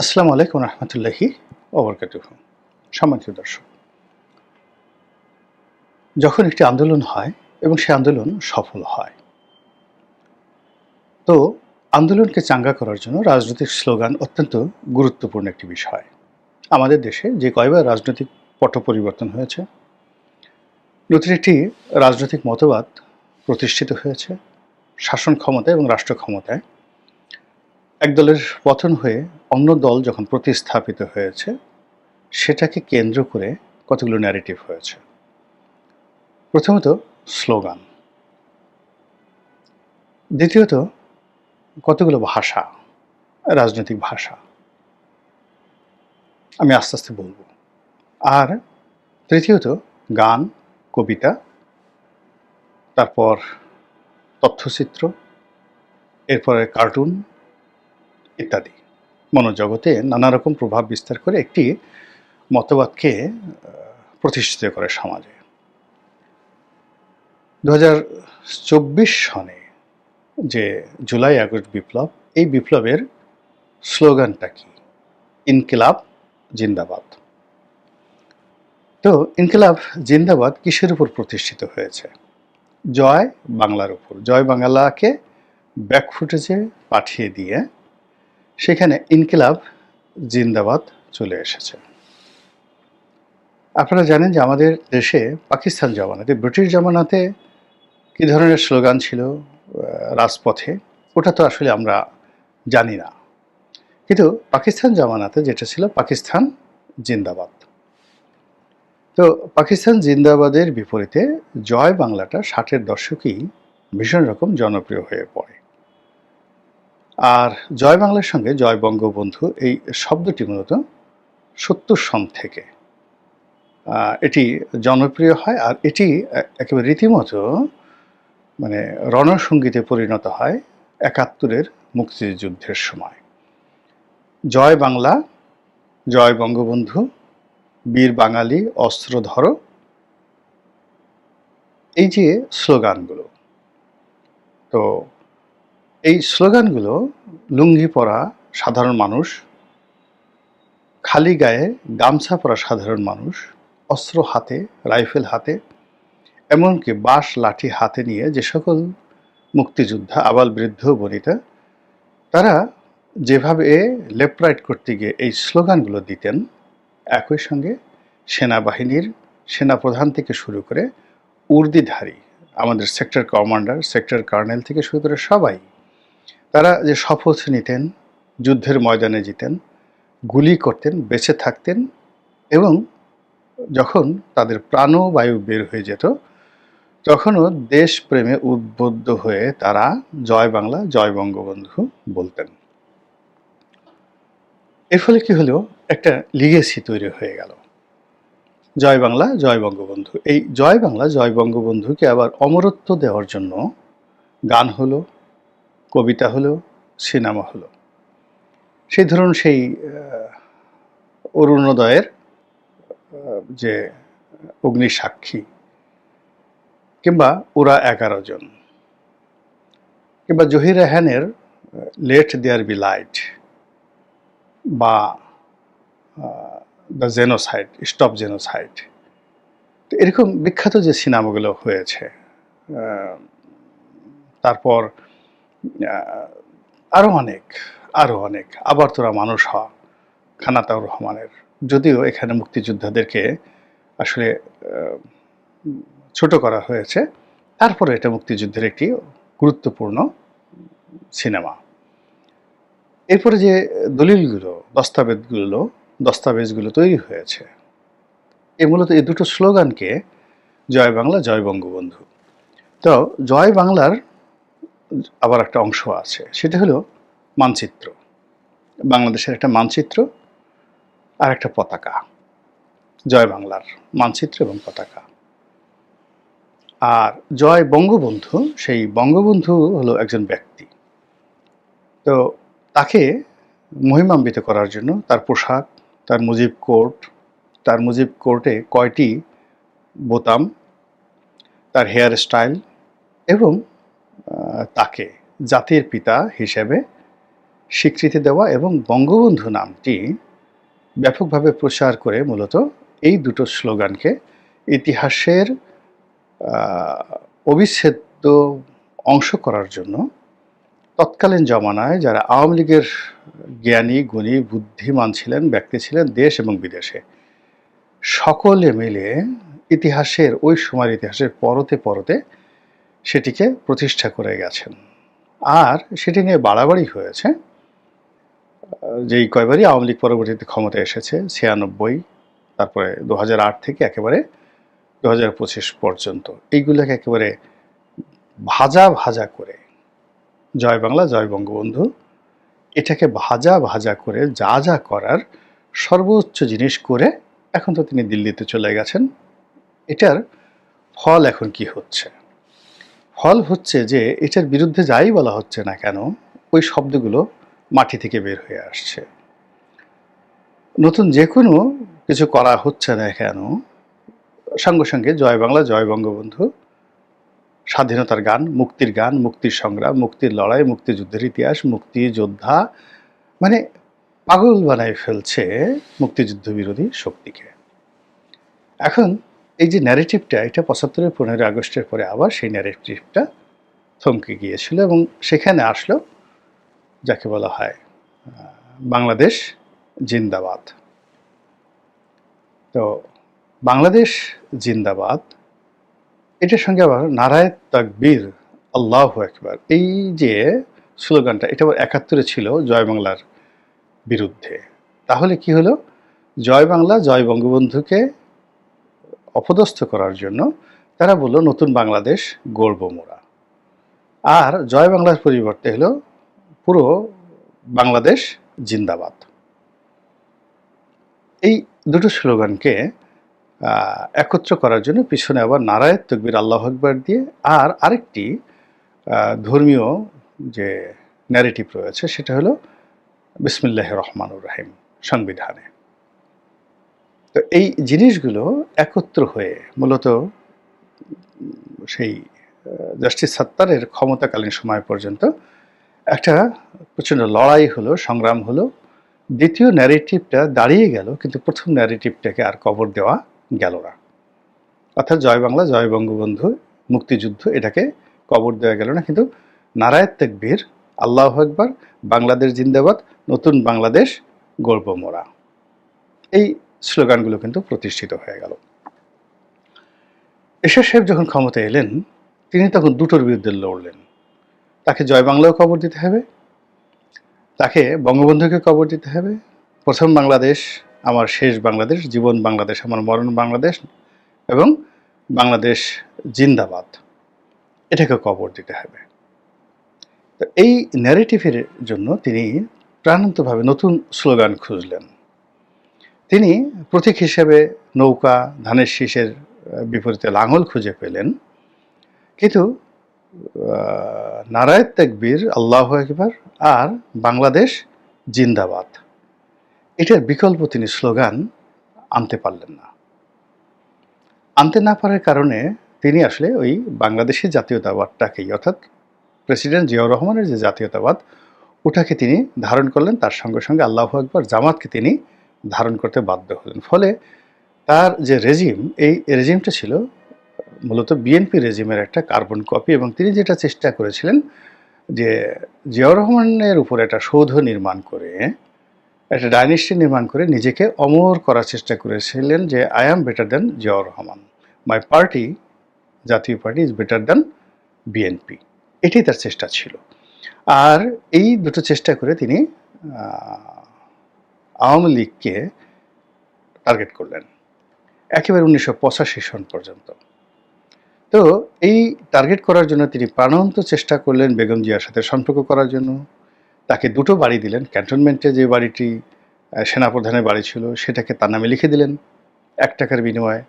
আসসালামু আলাইকুম রহমতুল্লাহি ওবরকাতুহ। সম্মানিত দর্শক, যখন একটি আন্দোলন হয় এবং সে আন্দোলন সফল হয়, তো আন্দোলনকে চাঙ্গা করার জন্য রাজনৈতিক স্লোগান অত্যন্ত গুরুত্বপূর্ণ একটি বিষয়। আমাদের দেশে যে কয়বার রাজনৈতিক পট পরিবর্তন হয়েছে, নতুন একটি রাজনৈতিক মতবাদ প্রতিষ্ঠিত হয়েছে, শাসন ক্ষমতা এবং রাষ্ট্র ক্ষমতায় এক দলের পতন হয়ে অন্য দল যখন প্রতিস্থাপিত হয়েছে, সেটাকে কেন্দ্র করে কতগুলো ন্যারেটিভ হয়েছে? প্রথমত, স্লোগান। দ্বিতীয়ত, কতগুলো ভাষা, রাজনৈতিক ভাষা। আমি আস্তে আস্তে বলব। আর তৃতীয়ত, গান, কবিতা, তারপর তথ্যচিত্র, এরপরে কার্টুন ইত্যাদি। মনোজগতে নানা রকম প্রভাব বিস্তার করে একটি মতবাদকে প্রতিষ্ঠিত করে সমাজে। দু সনে যে জুলাই আগস্ট বিপ্লব, এই বিপ্লবের স্লোগানটা কি? ইনকিলাব, জিন্দাবাদ। তো ইনকিলাব, জিন্দাবাদ কিসের উপর প্রতিষ্ঠিত হয়েছে? জয় বাংলার উপর। জয় বাংলাকে ব্যাকফুটেজে পাঠিয়ে দিয়ে সেখানে ইনকিলাব, জিন্দাবাদ চলে এসেছে। আপনারা জানেন যে আমাদের দেশে পাকিস্তান জামানাতে, ব্রিটিশ জামানাতে কী ধরনের স্লোগান ছিল রাজপথে, ওটা তো আসলে আমরা জানি না। কিন্তু পাকিস্তান জামানাতে যেটা ছিল, পাকিস্তান জিন্দাবাদ। তো পাকিস্তান জিন্দাবাদের বিপরীতে জয় বাংলাটা ষাটের দশকেই ভীষণ রকম জনপ্রিয় হয়ে পড়ে। আর জয় বাংলার সঙ্গে জয় বঙ্গবন্ধু এই শব্দটি মূলত সত্তর সন থেকে। এটি জনপ্রিয় হয় আর এটি একেবারে রীতিমতো মানে রণসঙ্গীতে পরিণত হয় একাত্তরের মুক্তিযুদ্ধের সময়। জয় বাংলা, জয় বঙ্গবন্ধু, বীর বাঙালি, অস্ত্র ধরো, এই যে স্লোগানগুলো। তো এই স্লোগানগুলো, লুঙ্গি পরা সাধারণ মানুষ, খালি গায়ে গামছা পরা সাধারণ মানুষ, অস্ত্র হাতে, রাইফেল হাতে, এমনকি বাঁশ, লাঠি হাতে নিয়ে যে সকল মুক্তিযোদ্ধা, আবাল বৃদ্ধ, বনিতা, তারা যেভাবে লেফট রাইট করতে গিয়ে এই স্লোগানগুলো দিতেন, একই সঙ্গে সেনাবাহিনীর সেনাপ্রধান থেকে শুরু করে উর্দিধারী, আমাদের সেক্টর কমান্ডার, সেক্টর কর্নেল থেকে শুরু করে সবাই তারা যে শপথ নিতেন, যুদ্ধের ময়দানে যেতেন গুলি করতেন, বেঁচে থাকতেন এবং যখন তাদের প্রাণবায়ু বের হয়ে যেত, তখনও দেশপ্রেমে উদ্বুদ্ধ হয়ে তারা জয় বাংলা, জয় বঙ্গবন্ধু বলতেন। এর ফলে কি হলো? একটা লিগেসি তৈরি হয়ে গেল। জয় বাংলা, জয় বঙ্গবন্ধু। এই জয় বাংলা, জয় বঙ্গবন্ধুকে আবার অমরত্ব দেওয়ার জন্য গান হলো কবিতা হলো, সিনেমা হলো। সেই ধরুন সেই অরুণোদয়ের যে অগ্নিসাক্ষী কিংবা ওরা এগারো জন, কিংবা জহির রেহানের লেট দেয়ার বি লাইট বা দ্য জেনোসাইড স্টপ জেনোসাইড তো এরকম বিখ্যাত যে সিনেমাগুলো হয়েছে তারপর আহ, আরও অনেক আরও অনেক। আবার তোরা মানুষ হ খানাতাউর রহমানের। যদিও এখানে মুক্তিযোদ্ধাদেরকে আসলে ছোট করা হয়েছে তারপরে এটা মুক্তিযুদ্ধের একটি গুরুত্বপূর্ণ সিনেমা। এরপরে যে দলিলগুলো দস্তাবেজগুলো দস্তাবেজগুলো তৈরি হয়েছে এ মূলত এই দুটো স্লোগানকে জয় বাংলা জয় বঙ্গবন্ধু। তো জয় বাংলার আবার একটা অংশ আছে। সেটা হলো মানচিত্র। বাংলাদেশের একটা মানচিত্র আর একটা পতাকা। জয় বাংলার মানচিত্র এবং পতাকা। আর জয় বঙ্গবন্ধু, সেই বঙ্গবন্ধু হলো একজন ব্যক্তি। তো তাকে মহিমাম্বিত করার জন্য তার পোশাক, তার মুজিব কোর্ট, তার মুজিব কোর্টে কয়টি বোতাম, তার হেয়ার স্টাইল এবং তাকে জাতির পিতা হিসেবে স্বীকৃতি দেওয়া এবং বঙ্গবন্ধু নামটি ব্যাপকভাবে প্রচার করে মূলত এই দুটো স্লোগানকে ইতিহাসের অবিচ্ছেদ্য অংশ করার জন্য তৎকালীন জমানায় যারা আওয়ামী লীগের জ্ঞানী, গুণী, বুদ্ধিমান ছিলেন, ব্যক্তি ছিলেন দেশ এবং বিদেশে, সকলে মিলে ইতিহাসের, ওই সময়ের ইতিহাসের পরতে পরতে সেটিকে প্রতিষ্ঠা করে গেছেন। আর সেটি নিয়ে বাড়াবাড়ি হয়েছে। যেই কয়বারই আওয়ামী লীগ পরবর্তীতে ক্ষমতায় এসেছে, ছিয়ানব্বই, তারপরে দু হাজার আট থেকে একেবারে দু হাজার পঁচিশ পর্যন্ত, এইগুলোকে একেবারে ভাজা ভাজা করে, জয় বাংলা, জয় বঙ্গবন্ধু, এটাকে ভাজা ভাজা করে যা যা করার সর্বোচ্চ জিনিস করে এখন তো তিনি দিল্লিতে চলে গেছেন। এটার ফল এখন কি হচ্ছে? ফল হচ্ছে যে এটার বিরুদ্ধে যাই বলা হচ্ছে না কেন, ওই শব্দগুলো মাটি থেকে বের হয়ে আসছে। নতুন যে কোনো কিছু করা হচ্ছে না কেন, সঙ্গে সঙ্গে জয় বাংলা, জয় বঙ্গবন্ধু, স্বাধীনতার গান, মুক্তির গান, মুক্তির সংগ্রাম, মুক্তির লড়াই, মুক্তিযুদ্ধের ইতিহাস মুক্তি যোদ্ধা মানে পাগল বানায় ফেলছে মুক্তিযুদ্ধ বিরোধী শক্তিকে। এখন এই যে ন্যারেটিভটা এটা পঁচাত্তরের পনেরোই আগস্টের পরে আবার সেই ন্যারেটিভটা থমকে গিয়েছিল এবং সেখানে আসলো যাকে বলা হয় বাংলাদেশ জিন্দাবাদ। তো বাংলাদেশ জিন্দাবাদ, এটার সঙ্গে আবার নারায়ণ তাকবীর, আল্লাহ একবার এই যে স্লোগানটা, এটা আবার একাত্তরে ছিল জয় বাংলার বিরুদ্ধে। তাহলে কি হলো? জয় বাংলা, জয় বঙ্গবন্ধুকে অপদস্থ করার জন্য তারা বলল, নতুন বাংলাদেশ গড়ব মোরা। আর জয় বাংলার পরিবর্তে হলো পুরো বাংলাদেশ জিন্দাবাদ। এই দুটো স্লোগানকে একত্র করার জন্য পিছনে আবার নারায়ণ তকবির, আল্লাহ আকবর দিয়ে আর আরেকটি ধর্মীয় যে ন্যারেটিভ রয়েছে সেটা হলো বিসমিল্লাহ রহমানুর রাহিম সংবিধানে। তো এই জিনিসগুলো একত্র হয়ে মূলত সেই জাস্টিস সাত্তারের ক্ষমতাকালীন সময় পর্যন্ত একটা প্রচণ্ড লড়াই হলো, সংগ্রাম হলো। দ্বিতীয় ন্যারেটিভটা দাঁড়িয়ে গেল, কিন্তু প্রথম ন্যারেটিভটাকে আর কবর দেওয়া গেল না। অর্থাৎ জয় বাংলা, জয় বঙ্গবন্ধু, মুক্তিযুদ্ধ, এটাকে কবর দেওয়া গেল না। কিন্তু নারায়ণ তেকবীর, আল্লাহ একবার বাংলাদেশ জিন্দাবাদ, নতুন বাংলাদেশ গর্ব মোরা। এই স্লোগানগুলো কিন্তু প্রতিষ্ঠিত হয়ে গেল। এরশাদ সাহেব যখন ক্ষমতায় এলেন, তিনি তখন দুটোর বিরুদ্ধে লড়লেন। তাকে জয় বাংলাও কবর দিতে হবে, তাকে বঙ্গবন্ধুকে কবর দিতে হবে, প্রথম বাংলাদেশ, আমার শেষ বাংলাদেশ, জীবন বাংলাদেশ, আমার মরণ বাংলাদেশ, এবং বাংলাদেশ জিন্দাবাদ, এটাকে কবর দিতে হবে। তো এই ন্যারেটিভের জন্য তিনি প্রাণান্তভাবে নতুন স্লোগান খুঁজলেন। তিনি প্রতীক হিসেবে নৌকা, ধানের শীষের বিপরীতে লাঙল খুঁজে পেলেন। কিন্তু নারায়ণ তেকবীর, আল্লাহ একবার আর বাংলাদেশ জিন্দাবাদ। এটার বিকল্প তিনি স্লোগান আনতে পারলেন না। আনতে না পারার কারণে তিনি আসলে ওই বাংলাদেশি জাতীয়তাবাদটাকেই, অর্থাৎ প্রেসিডেন্ট জিয়াউর রহমানের যে জাতীয়তাবাদ, ওটাকে তিনি ধারণ করলেন। তার সঙ্গে সঙ্গে আল্লাহ আকবর জামাতকে তিনি ধারণ করতে বাধ্য হলেন। ফলে তার যে রেজিম এই রেজিমটা ছিল মূলত বিএনপি রেজিমের একটা কার্বন কপি এবং তিনি যেটা চেষ্টা করেছিলেন যে জিয়াউর রহমানের উপর একটা সৌধ নির্মাণ করে, একটা ডাইনেস্টি নির্মাণ করে নিজেকে অমর করার চেষ্টা করেছিলেন যে I am better than Ziaur Rahman. My party Jatiya party is better than BNP এটাই তার চেষ্টা ছিল। আর এই দুটো চেষ্টা করে তিনি আওয়ামী লীগকে টার্গেট করলেন। একেবারে উনিশশো পঁচাশি সন পর্যন্ত। তো এই টার্গেট করার জন্য তিনি প্রাণান্ত চেষ্টা করলেন বেগম জিয়ার সাথে সম্পর্ক করার জন্য। তাকে দুটো বাড়ি দিলেন। ক্যান্টনমেন্টে যে বাড়িটি সেনাপ্রধানের বাড়ি ছিল, সেটাকে তার নামে লিখে দিলেন এক টাকার বিনিময়ে।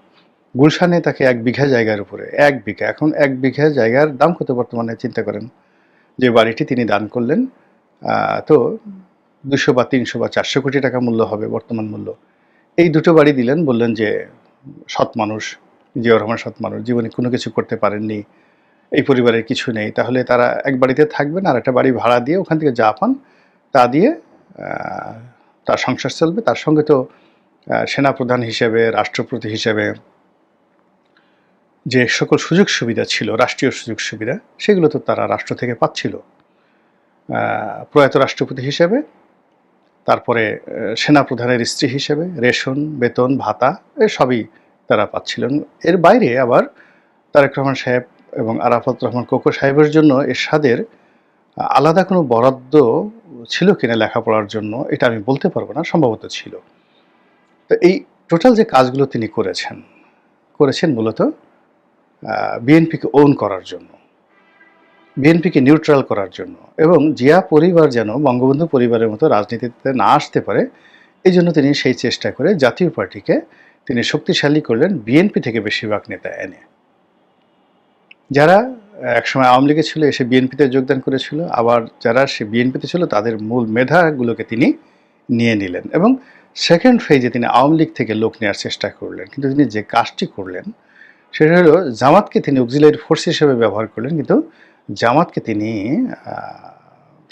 গুলশানে তাকে এক বিঘা জায়গার উপরে, এক বিঘা, এখন এক বিঘা জায়গার দাম কত বর্তমানে চিন্তা করেন? যে বাড়িটি তিনি দান করলেন তো দুশো বা তিনশো বা চারশো কোটি টাকা মূল্য হবে বর্তমান মূল্য। এই দুটো বাড়ি দিলেন, বললেন যে সৎ মানুষ, জিয়াউর রহমান সৎ মানুষ, জীবনে কোনো কিছু করতে পারেননি, এই পরিবারের কিছু নেই। তাহলে তারা এক বাড়িতে থাকবেন আর একটা বাড়ি ভাড়া দিয়ে ওখান থেকে যা পান তা দিয়ে তার সংসার চলবে। তার সঙ্গে তো সেনাপ্রধান হিসেবে, রাষ্ট্রপতি হিসেবে যে সকল সুযোগ সুবিধা ছিল, রাষ্ট্রীয় সুযোগ সুবিধা, সেগুলো তো তারা রাষ্ট্র থেকে পাচ্ছিল। প্রয়াত রাষ্ট্রপতি হিসেবে তারপরে সেনাপ্রধানের স্ত্রী হিসেবে রেশন, বেতন, ভাতা, এ সবই তারা পাচ্ছিলেন। এর বাইরে আবার তারেক রহমান সাহেব এবং আরাফাত রহমান কোকো সাহেবের জন্য এরশাদের আলাদা কোনো বরাদ্দ ছিল কিনা লেখাপড়ার জন্য, এটা আমি বলতে পারব না, সম্ভবত ছিল। তো এই টোটাল যে কাজগুলো তিনি করেছেন করেছেন মূলত বিএনপিকে ওন করার জন্য। বিএনপিকে নিউট্রাল করার জন্য। এবং জিয়া পরিবার যেন বঙ্গবন্ধু পরিবারের মতো রাজনীতিতে না আসতে পারে, এই জন্য তিনি সেই চেষ্টা করে জাতীয় পার্টিকে তিনি শক্তিশালী করলেন বিএনপি থেকে বেশিরভাগ নেতা এনে। যারা একসময় আওয়ামী লীগে ছিল, এসে বিএনপিতে যোগদান করেছিল, আবার যারা সে বিএনপিতে ছিল, তাদের মূল মেধাগুলোকে তিনি নিয়ে নিলেন এবং সেকেন্ড ফেজে তিনি আওয়ামী লীগ থেকে লোক নেওয়ার চেষ্টা করলেন। কিন্তু তিনি যে কাজটি করলেন, সেটা হলো জামাতকে তিনি অক্সিলারি ফোর্স হিসেবে ব্যবহার করলেন, কিন্তু জামাতকে তিনি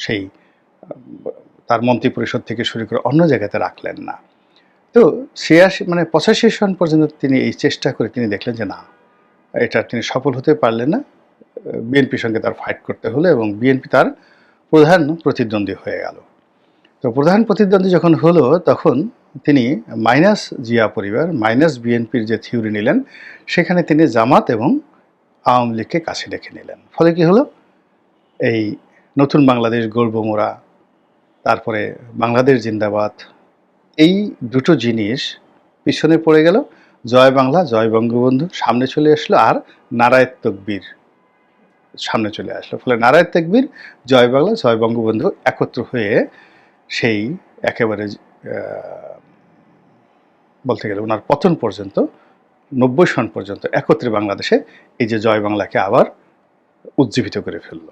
সেই, তার মন্ত্রী পরিষদ থেকে শুরু করে অন্য জায়গাতে রাখলেন না। তো ছিয়াশি মানে পঁচাশি সন পর্যন্ত তিনি এই চেষ্টা করে তিনি দেখলেন যে না, এটা তিনি সফল হতে পারলেন না। বিএনপির সঙ্গে তার ফাইট করতে হলো এবং বিএনপি তার প্রধান প্রতিদ্বন্দ্বী হয়ে গেল। তো প্রধান প্রতিদ্বন্দ্বী যখন হলো, তখন তিনি মাইনাস জিয়া পরিবার, মাইনাস বিএনপির যে থিওরি নিলেন, সেখানে তিনি জামাত এবং আওয়ামী লীগকে কাছে ডেকে নিলেন। ফলে কি হলো? এই নতুন বাংলাদেশ গর্বমোরা তারপরে বাংলাদেশ জিন্দাবাদ, এই দুটো জিনিস পিছনে পড়ে গেল। জয় বাংলা, জয় বঙ্গবন্ধু, সামনে চলে আসলো আর নারায়ণ তকবীর, সামনে চলে আসলো। ফলে নারায়ণ তকবীর, জয় বাংলা, জয় বঙ্গবন্ধু একত্র হয়ে সেই একেবারে বলতে গেলে ওনার পতন পর্যন্ত নব্বই সন পর্যন্ত একত্রে বাংলাদেশে এই যে জয় বাংলাকে আবার উজ্জীবিত করে ফেলল।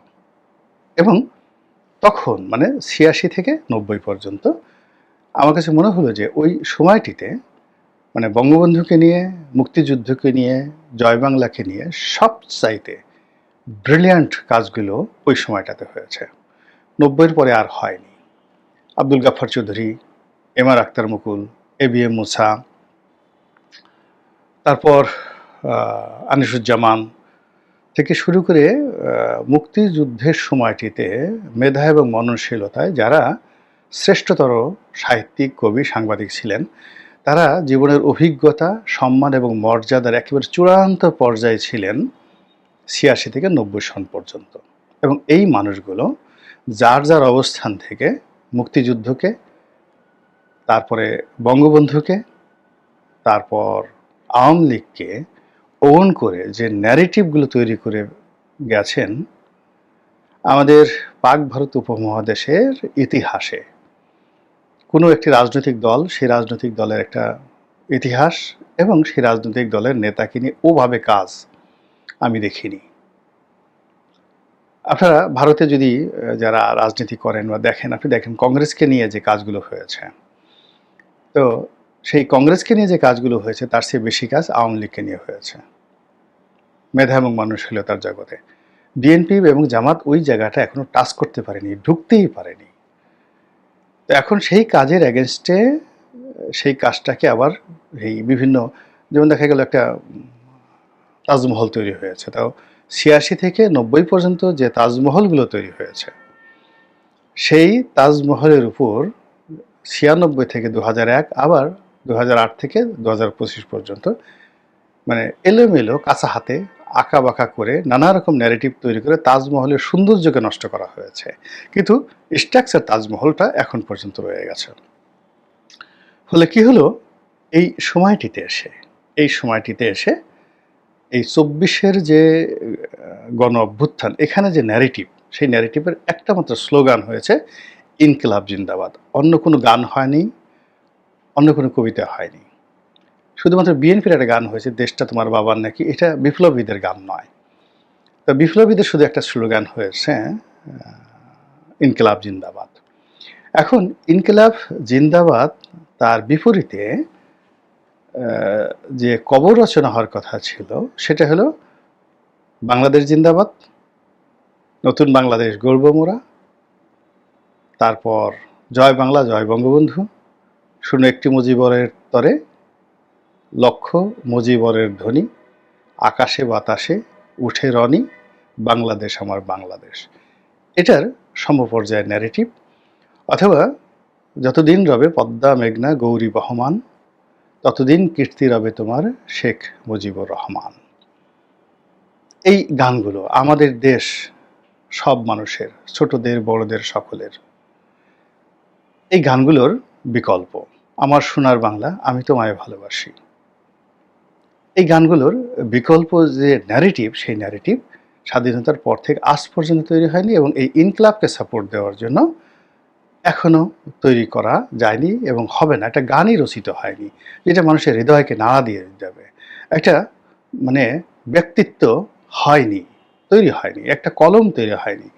এবং তখন মানে ছিয়াশি থেকে নব্বই পর্যন্ত আমার কাছে মনে হলো যে ওই সময়টিতে মানে বঙ্গবন্ধুকে নিয়ে, মুক্তিযুদ্ধকে নিয়ে, জয় বাংলাকে নিয়ে সব চাইতে ব্রিলিয়ান্ট কাজগুলো ওই সময়টাতে হয়েছে। নব্বইয়ের পরে আর হয়নি। Abdul Gaffar Chowdhury, M R Akhtar Mukul, A B M Musa তারপর আনিসুজ্জামান থেকে শুরু করে মুক্তিযুদ্ধের সময়টিতে মেধা এবং মননশীলতায় যারা শ্রেষ্ঠতর সাহিত্যিক, কবি, সাংবাদিক ছিলেন, তারা জীবনের অভিজ্ঞতা, সম্মান এবং মর্যাদার একেবারে চূড়ান্ত পর্যায়ে ছিলেন ছিয়াশি থেকে নব্বই সন পর্যন্ত। এবং এই মানুষগুলো যার যার অবস্থান থেকে মুক্তিযুদ্ধকে, তারপরে বঙ্গবন্ধুকে, তারপর আওয়ামী লীগকে ওন করে যে ন্যারেটিভগুলো তৈরি করে গেছেন আমাদের পাক ভারত উপমহাদেশের ইতিহাসে। কোনো একটি রাজনৈতিক দল সেই রাজনৈতিক দলের একটা ইতিহাস এবং সেই রাজনৈতিক দলের নেতাকে নিয়ে ওভাবে কাজ আমি দেখিনি। আপনারা ভারতে যদি যারা রাজনীতি করেন বা দেখেন, আপনি দেখেন কংগ্রেসকে নিয়ে যে কাজগুলো হয়েছে। তো সেই কংগ্রেসকে নিয়ে যে কাজগুলো হয়েছে, তার চেয়ে বেশি কাজ আওয়ামী লীগকে নিয়ে হয়েছে। মেধা এবং মানসিকতার জগতে। বিএনপি এবং জামাত ওই জায়গাটা এখনও টাচ করতে পারেনি, ঢুকতেই পারেনি। তো এখন সেই কাজের এগেনস্টে সেই কাজটাকে আবার এই বিভিন্ন, যেমন দেখা গেল একটা তাজমহল তৈরি হয়েছে, তাও ছিয়াশি থেকে নব্বই পর্যন্ত যে তাজমহলগুলো তৈরি হয়েছে, সেই তাজমহলের উপর ছিয়ানব্বই থেকে দু আবার দু থেকে দু পর্যন্ত। মানে এলোমেলো, কাঁচা হাতে আঁকা বাঁকা করে নানা রকম ন্যারেটিভ তৈরি করে তাজমহলের সৌন্দর্যকে নষ্ট করা হয়েছে। কিন্তু স্ট্রাকচার তাজমহলটা এখন পর্যন্ত রয়ে গেছে। ফলে কি হলো? এই সময়টিতে এসে, এই সময়টিতে এসে এই চব্বিশের যে গণ অভ্যুত্থান, এখানে যে ন্যারেটিভ সেই ন্যারেটিভের একটা মাত্র স্লোগান হয়েছে, ইনকিলাব জিন্দাবাদ। অন্য কোনো গান হয়নি অন্য কোনো কবিতা হয়নি। শুধুমাত্র বিএনপির একটা গান হয়েছে, দেশটা তোমার বাবার নাকি? এটা বিপ্লবীদের গান নয়। তো বিপ্লবীদের শুধু একটা স্লোগান হয়েছে ইনকিলাব জিন্দাবাদ। এখন ইনকিলাব জিন্দাবাদ তার বিপরীতে যে কবর রচনা হওয়ার কথা ছিল, সেটা হলো বাংলাদেশ জিন্দাবাদ, নতুন বাংলাদেশ গর্বমোরা তারপর জয় বাংলা, জয় বঙ্গবন্ধু শুনো একটি মুজিবরের তরে, লক্ষ মুজিবরের ধ্বনি, আকাশে বাতাসে, উঠে রনি, বাংলাদেশ আমার বাংলাদেশ। এটার সমপর্যায়ের ন্যারেটিভ অথবা যতদিন রবে পদ্মা, মেঘনা, গৌরী বহমান, ততদিন কীর্তি রবে তোমার শেখ মুজিবুর রহমান। এই গানগুলো আমাদের দেশ, সব মানুষের, ছোটদের, বড়দের, সকলের, এই গানগুলোর বিকল্প। আমার সোনার বাংলা আমি তোমায় ভালোবাসি। এই গানগুলোর বিকল্প যে ন্যারেটিভ সেই ন্যারেটিভ স্বাধীনতার পর থেকে আজ পর্যন্ত তৈরি হয়নি এবং এই ইনকলাবকে সাপোর্ট দেওয়ার জন্য এখনও তৈরি করা যায়নি এবং হবে না। একটা গানই রচিত হয়নি, যেটা মানুষের হৃদয়কে নাড়া দিয়ে যাবে। একটা মানে ব্যক্তিত্ব হয়নি, তৈরি হয়নি, একটা কলম তৈরি হয়নি।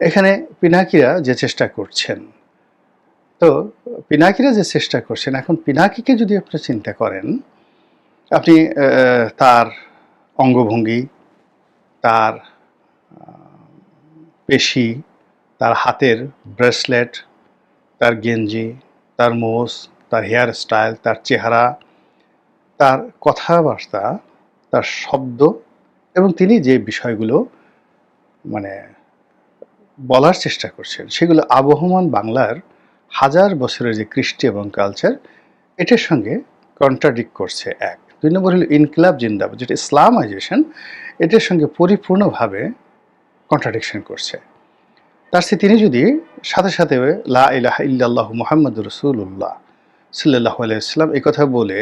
এখানে পিনাকিরা যে চেষ্টা করছেন তো পিনাকিরা যে চেষ্টা করছেন, এখন পিনাকিকে যদি আপনি চিন্তা করেন, আপনি তার অঙ্গভঙ্গি, তার পেশি, তার হাতের ব্রেসলেট, তার গেঞ্জি, তার মোজ, তার হেয়ার স্টাইল তার চেহারা, তার কথাবার্তা, তার শব্দ, এবং তিনি যে বিষয়গুলো মানে বলার চেষ্টা করছেন, সেগুলো আবহমান বাংলার হাজার বছরের যে কৃষ্টি এবং কালচার এটার সঙ্গে কন্ট্রাডিক্ট করছে এক। দুই নম্বর হলো ইনকিলাব জিন্দাবাদ, যেটা ইসলামাইজেশন, এটার সঙ্গে পরিপূর্ণভাবে কন্ট্রাডিকশন করছে। তার সে তিনি যদি সাথে সাথে লা ইলাহা ইল্লাল্লাহ মুহাম্মদ রসুল্লাহ সাল্লাহ আলাইসাল্লাম এই কথা বলে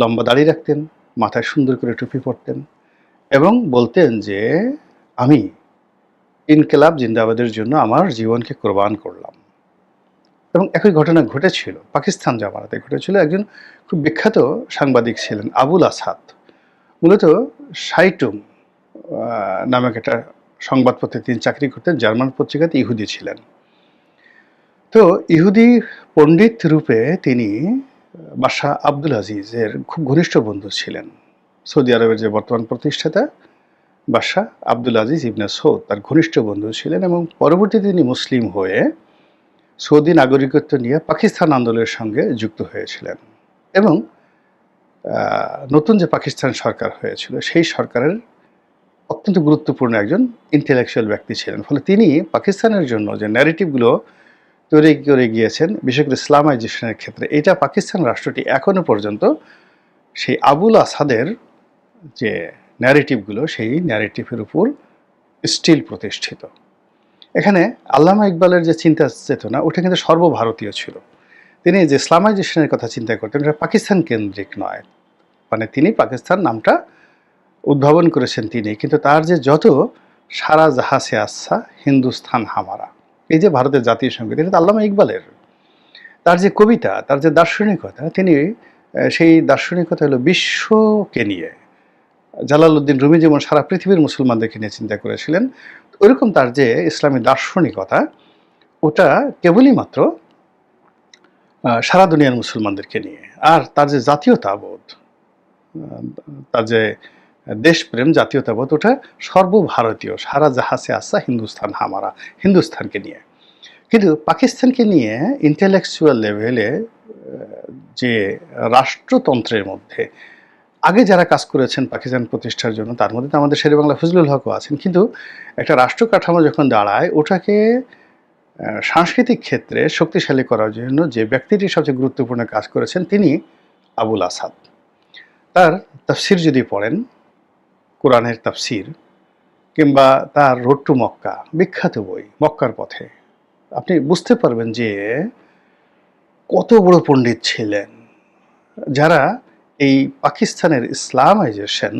লম্বা দাড়ি রাখতেন, মাথায় সুন্দর করে টুপি পরতেন এবং বলতেন যে, আমি ইনকেলাব জিন্দাবাদের জন্য আমার জীবনকে কোরবান করলাম। এবং একই ঘটনা ঘটেছিল, পাকিস্তান জামানাতে ঘটেছিল। একজন খুব বিখ্যাত সাংবাদিক ছিলেন আবুল আসাদ। মূলত সাইটুম নামক একটা সংবাদপত্রে তিনি চাকরি করতেন, জার্মান পত্রিকাতে ইহুদি ছিলেন। তো ইহুদি পণ্ডিত রূপে তিনি বাদশাহ আব্দুল আজিজের খুব ঘনিষ্ঠ বন্ধু ছিলেন। সৌদি আরবের যে বর্তমান প্রতিষ্ঠাতা বাদশাহ আব্দুল আজিজ ইবনে সৌদ তার ঘনিষ্ঠ বন্ধু ছিলেন এবং পরবর্তীতে তিনি মুসলিম হয়ে সৌদি নাগরিকত্ব নিয়ে পাকিস্তান আন্দোলনের সঙ্গে যুক্ত হয়েছিলেন। এবং নতুন যে পাকিস্তান সরকার হয়েছিল, সেই সরকারের অত্যন্ত গুরুত্বপূর্ণ একজন ইন্টেলেকচুয়াল ব্যক্তি ছিলেন। ফলে তিনি পাকিস্তানের জন্য যে ন্যারেটিভগুলো তৈরি করে গিয়েছেন, বিশেষ করে ইসলামাইজেশনের ক্ষেত্রে, এটা পাকিস্তান রাষ্ট্রটি এখনও পর্যন্ত সেই আবুল আসাদের যে ন্যারেটিভগুলো সেই ন্যারেটিভের উপর স্টিল প্রতিষ্ঠিত। এখানে আল্লামা ইকবালের যে চিন্তা চেতনা, ওটা কিন্তু সর্বভারতীয় ছিল। তিনি যে ইসলামাইজেশনের কথা চিন্তা করতেন, এটা পাকিস্তান কেন্দ্রিক নয়। মানে তিনি পাকিস্তান নামটা উদ্ভাবন করেছেন তিনি। কিন্তু তার যে যত সারা জাহাসে আচ্ছা হিন্দুস্থান হামারা, এই যে ভারতের জাতীয় সংগীত, এটা আল্লামা ইকবালের। তার যে কবিতা, তার যে দার্শনিকতা, তিনি সেই দার্শনিকতা হলো বিশ্বকে নিয়ে। জালালউদ্দিন রুমি যেমন সারা পৃথিবীর মুসলমানদেরকে নিয়ে চিন্তা করেছিলেন ওইরকম তার যে ইসলামী দার্শনিকতা, ওটা কেবলই মাত্র সারা দুনিয়ার মুসলমানদেরকে নিয়ে। আর তার যে জাতীয়তাবোধ তার যে দেশপ্রেম, জাতীয়তাবোধ, ওটা সর্বভারতীয়, সারা জাহাজে আসা হিন্দুস্তান, হামারা, হিন্দুস্তানকে নিয়ে। কিন্তু পাকিস্তানকে নিয়ে ইন্টেলেকচুয়াল লেভেলে যে রাষ্ট্রতন্ত্রের মধ্যে আগে যারা কাজ করেছেন পাকিস্তান প্রতিষ্ঠার জন্য, তার মধ্যে তো আমাদের শেরে বাংলা ফজলুল হকও আছেন। কিন্তু একটা রাষ্ট্র কাঠামো যখন দাঁড়ায়, ওটাকে সাংস্কৃতিক ক্ষেত্রে শক্তিশালী করার জন্য যে ব্যক্তিটি সবচেয়ে গুরুত্বপূর্ণ কাজ করেছেন, তিনি আবুল আসাদ। তার তাফসির যদি পড়েন, কোরআনের তাফসির, কিংবা তার রোড টু মক্কা, বিখ্যাত বই, মক্কার পথে, আপনি বুঝতে পারবেন যে কত বড় পণ্ডিত ছিলেন। যারা এই পাকিস্তানের ইসলামাইজেশন,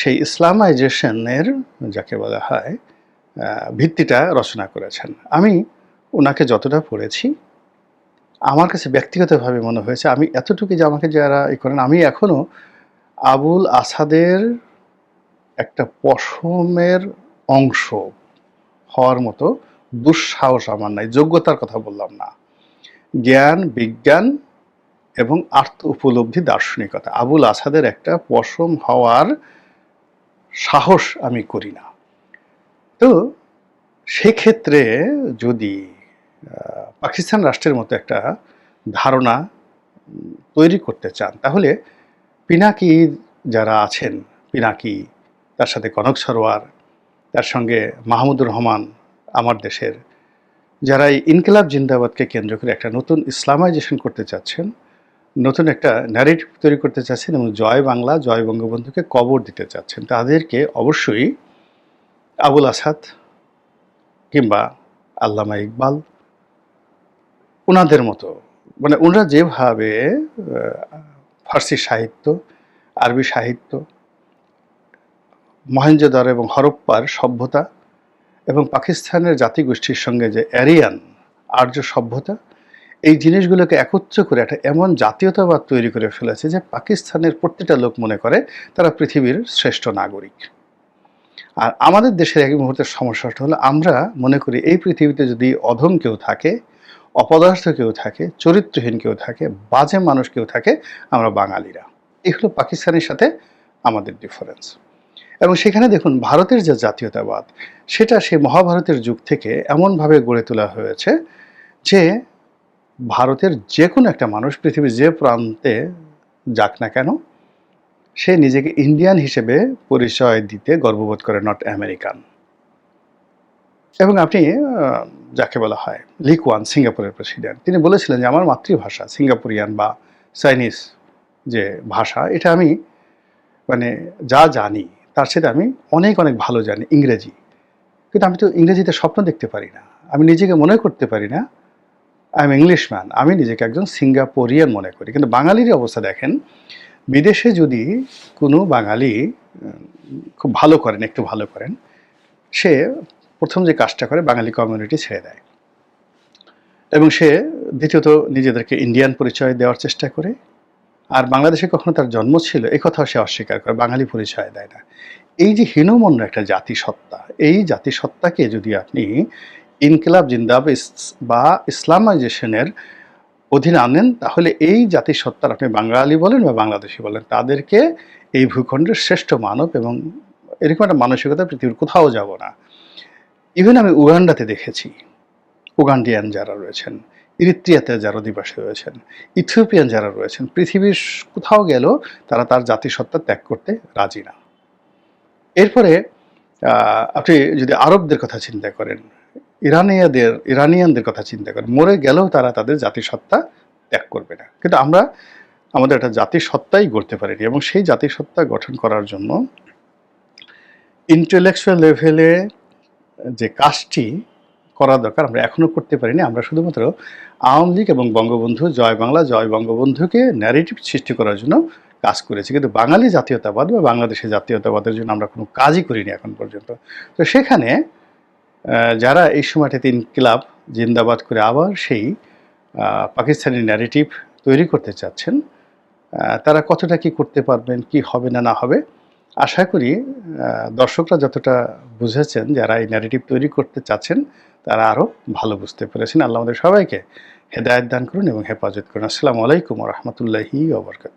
সেই ইসলামাইজেশনের, যাকে বলা হয় ভিত্তিটা রচনা করেছেন। আমি ওনাকে যতটা পড়েছি, আমার কাছে ব্যক্তিগতভাবে মনে হয়েছে, আমি এতটুকু যে আমাকে যারা ই করেন, আমি এখনও আবুল আসাদের একটা পশমের অংশ হওয়ার মতো দুঃসাহস আমার নাই, যোগ্যতার কথা বললাম না। জ্ঞান, বিজ্ঞান এবং আর্থ উপলব্ধি দার্শনিকতা। আবুল আসাদের একটা পশম হওয়ার সাহস আমি করি না। তো সেক্ষেত্রে যদি পাকিস্তান রাষ্ট্রের মতো একটা ধারণা তৈরি করতে চান, তাহলে পিনাকি যারা আছেন, পিনাকি, তার সাথে কনক সরোয়ার, তার সঙ্গে মাহমুদুর রহমান, আমার দেশের, যারা এই ইনকিলাব জিন্দাবাদকে কেন্দ্র করে একটা নতুন ইসলামাইজেশন করতে চাচ্ছেন নতুন একটা ন্যারেটিভ তৈরি করতে চাচ্ছেন এবং জয় বাংলা, জয় বঙ্গবন্ধুকে কবর দিতে চাচ্ছেন। তাদেরকে অবশ্যই আবুল আসাদ কিংবা আল্লামা ইকবাল ওনাদের মতো মানে ওনারা যেভাবে ফার্সি সাহিত্য, আরবি সাহিত্য, মহেঞ্জোদার এবং হরপ্পার সভ্যতা এবং পাকিস্তানের জাতিগোষ্ঠীর সঙ্গে যে অ্যারিয়ান আর্য সভ্যতা এই জিনিসগুলোকে একত্র করে একটা এমন জাতীয়তাবাদ তৈরি করে ফেলেছে যে পাকিস্তানের প্রত্যেকটা লোক মনে করে তারা পৃথিবীর শ্রেষ্ঠ নাগরিক। আর আমাদের দেশের এক মুহূর্তের সমস্যাটা হলো আমরা মনে করি এই পৃথিবীতে যদি অধম কেউ থাকে, অপদার্থ কেউ থাকে, চরিত্রহীন কেউ থাকে, বাজে মানুষ কেউ থাকে, আমরা বাঙালিরা। এই হলো পাকিস্তানের সাথে আমাদের ডিফারেন্স এবং সেখানে দেখুন ভারতের যে জাতীয়তাবাদ, সেটা সেই মহাভারতের যুগ থেকে এমনভাবে গড়ে তোলা হয়েছে যে ভারতের যে কোনো একটা মানুষ পৃথিবীর যে প্রান্তে যাক না কেন, সে নিজেকে ইন্ডিয়ান হিসেবে পরিচয় দিতে গর্ববোধ করে নট আমেরিকান এবং আপনি যাকে বলা হয় লিকুয়ান সিঙ্গাপুরের প্রেসিডেন্ট তিনি বলেছিলেন যে আমার মাতৃভাষা সিঙ্গাপুরিয়ান বা চাইনিজ যে ভাষা, এটা আমি মানে যা জানি, তার সাথে আমি অনেক অনেক ভালো জানি, ইংরেজি। কিন্তু আমি তো ইংরেজিতে স্বপ্ন দেখতে পারি না। আমি নিজেকে মনে করতে পারি না আই এম ইংলিশ ম্যান আমি নিজেকে একজন সিঙ্গাপুরিয়ান মনে করি। কিন্তু বাঙালির অবস্থা দেখেন, বিদেশে যদি কোনো বাঙালি খুব ভালো করেন, একটু ভালো করেন, সে প্রথম যে কাজটা করে বাঙালি কমিউনিটি ছেড়ে দেয়। এবং সে দ্বিতীয়ত নিজেদেরকে ইন্ডিয়ান পরিচয় দেওয়ার চেষ্টা করে। আর বাংলাদেশে কখনো তার জন্ম ছিল এই কথাও সে অস্বীকার করে, বাঙালি পরিচয় দেয় না। এই যে হীনমন্য একটা জাতিসত্তা, এই জাতিসত্তাকে যদি আপনি ইনকিলাব, জিন্দাব বা ইসলামাইজেশনের অধীনে আনেন, তাহলে এই জাতিসত্তার আপনি বাঙালি বলেন বা বাংলাদেশি বলেন, তাদেরকে এই ভূখণ্ডের শ্রেষ্ঠ মানব এবং এরকম একটা মানসিকতা পৃথিবীর কোথাও যাব না। ইভেন আমি উগান্ডাতে দেখেছি, উগান্ডিয়ান যারা রয়েছেন, ইরিত্রিয়াতে যারা অধিবাসী রয়েছেন, ইথিওপিয়ান যারা রয়েছেন, পৃথিবীর কোথাও গেল তারা তার জাতিসত্তা ত্যাগ করতে রাজি না। এরপরে আপনি যদি আরবদের কথা চিন্তা করেন ইরানিয়াদের, ইরানিয়ানদের কথা চিন্তা করে। মরে গেলেও তারা তাদের জাতিসত্তা ত্যাগ করবে না। কিন্তু আমরা আমাদের একটা জাতিসত্তাই গড়তে পারিনি এবং সেই জাতিসত্তা গঠন করার জন্য ইন্টেলেকচুয়াল লেভেলে যে কাজটি করা দরকার আমরা এখনও করতে পারিনি। আমরা শুধুমাত্র আওয়ামী লীগ এবং বঙ্গবন্ধু, জয় বাংলা, জয় বঙ্গবন্ধুকে ন্যারেটিভ সৃষ্টি করার জন্য কাজ করেছি। কিন্তু বাঙালি জাতীয়তাবাদ বা বাংলাদেশের জাতীয়তাবাদের জন্য আমরা কোনো কাজই করিনি এখন পর্যন্ত। তো সেখানে যারা এই সময়টাতে ইনকিলাব জিন্দাবাদ করে আবার সেই পাকিস্তানি ন্যারেটিভ তৈরি করতে চাচ্ছেন তারা কতটা কি করতে পারবেন, কি হবে না না হবে, আশা করি দর্শকরা যতটা বুঝেছেন যারা এই ন্যারেটিভ তৈরি করতে চাচ্ছেন, তারা আরও ভালো বুঝতে পেরেছেন। আল্লাহ আমাদের সবাইকে হেদায়ত দান করুন এবং হেফাজত করুন। আসসালামু আলাইকুম রহমতুল্লাহি ওবরকাত